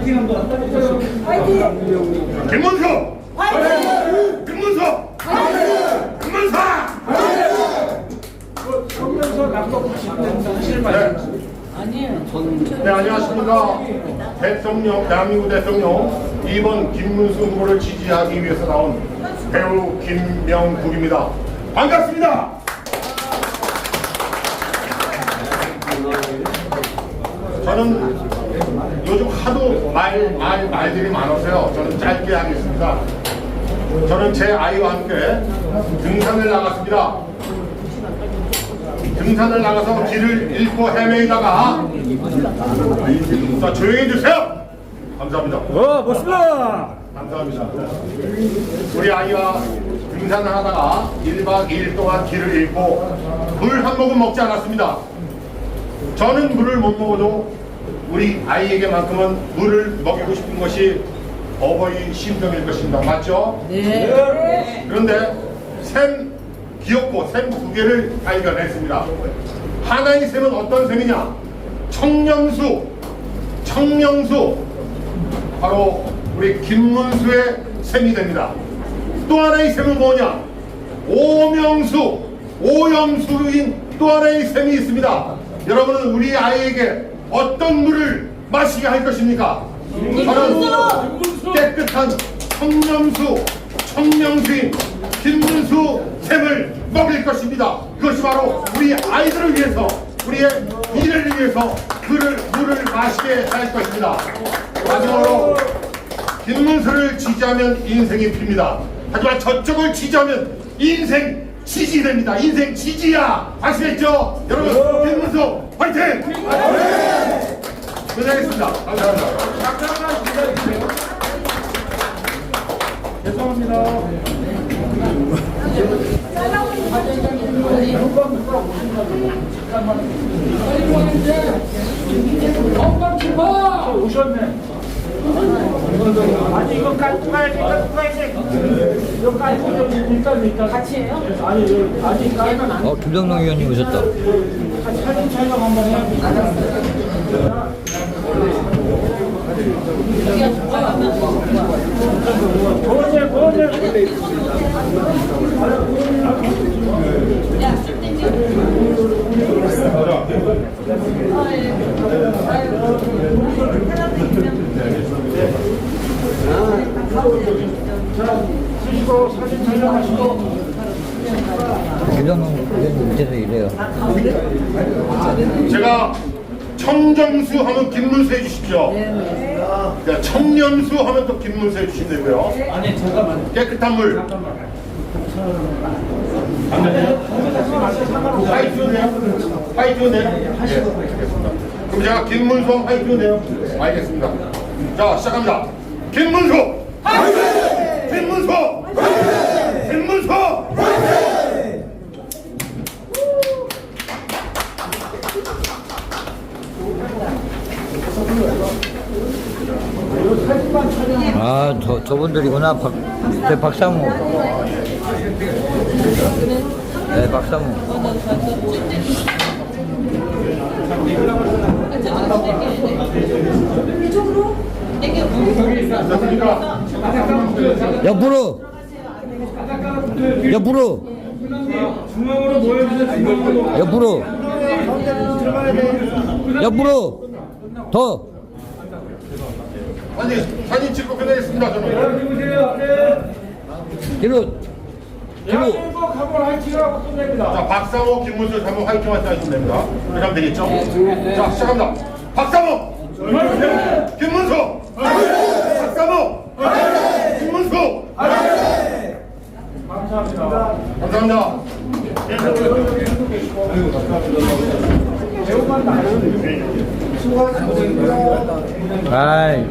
파이팅 한번 김문수! 김문수! 김문사! 하면서 낙법 싶은 사실 말씀 네, 안녕하십니까. 대통령, 대한민국 대통령 2번 김문수 후보를 지지하기 위해서 나온 배우 김명국입니다. 반갑습니다. 저는 요즘 하도 말, 말, 말들이 많아서요. 저는 짧게 하겠습니다. 저는 제 아이와 함께 등산을 나갔습니다. 등산을 나가서 길을 잃고 헤매다가 자 조용히 해주세요. 감사합니다. 어 멋있다 감사합니다. 우리 아이와 등산을 하다가 1박 2일 동안 길을 잃고 물 한 모금 먹지 않았습니다. 저는 물을 못 먹어도 우리 아이에게만큼은 물을 먹이고 싶은 것이 어버이 심정일 것입니다. 맞죠? 네 그런데 샘 귀엽고 샘 두 개를 발견했습니다. 하나의 샘은 어떤 샘이냐? 청렴수, 청명수, 바로 우리 김문수의 샘이 됩니다. 또 하나의 샘은 뭐냐? 오명수, 오염수인 또 하나의 샘이 있습니다. 여러분은 우리 아이에게 어떤 물을 마시게 할 것입니까? 저는 깨끗한 청렴수, 청명수인 김문수 샘을 먹일 것입니다. 그것이 바로 우리 아이들을 위해서, 우리의 미래를 위해서 그를 물을 마시게 할 것입니다. 마지막으로 김문수를 지지하면 인생이 핍니다. 하지만 저쪽을 지지하면 인생 지지됩니다. 인생 지지야. 아시겠죠? 여러분, 김문수 화이팅! 끝내겠습니다. 감사합니다. 잠깐만 기다리세요 죄송합니다 엄마 출발 오셨네 아니 이거 깔고 가야지 깔고 가야지 이거 깔고 좀 일단 일단 같이 해요? 아니 이거 아니 깔면 안 어, 김정동 의원님 오셨다. 같이 사진 촬영 한번 해야지 김정동 의원님 밑에서 이래요. 제가 청정수 하면 김문수 해주십시오. 자, 청렴수 하면 또 김문수 해주시면 되고요. 아니 잠깐만 깨끗한 물. 돼요? 네, 알겠습니다. 그럼 제가 김문수 하면 화이트도 돼요? 알겠습니다. 자, 시작합니다. 김문수! 김문수! 김문수! 아, 저, 저분들이구나. 박, 네, 박상우. 네, 박상우. 옆으로! 옆으로! 중앙으로 모여주세요 중앙으로 옆으로! 옆으로! 더! 아니, 사진 찍고 끝내겠습니다, 저는. 보세요 네 뒤로! 뒤로! 대한민국 한번 화이팅하고 끝냅니다 자, 박상호, 김문수 한번 화이팅 화이팅 하시면 됩니다. 그렇게 하면 되겠죠? 자, 시작합니다. 박상호! 김문수! 박상호! 김문수! 감사합니다 감사합니다. 배우만 나는 아이.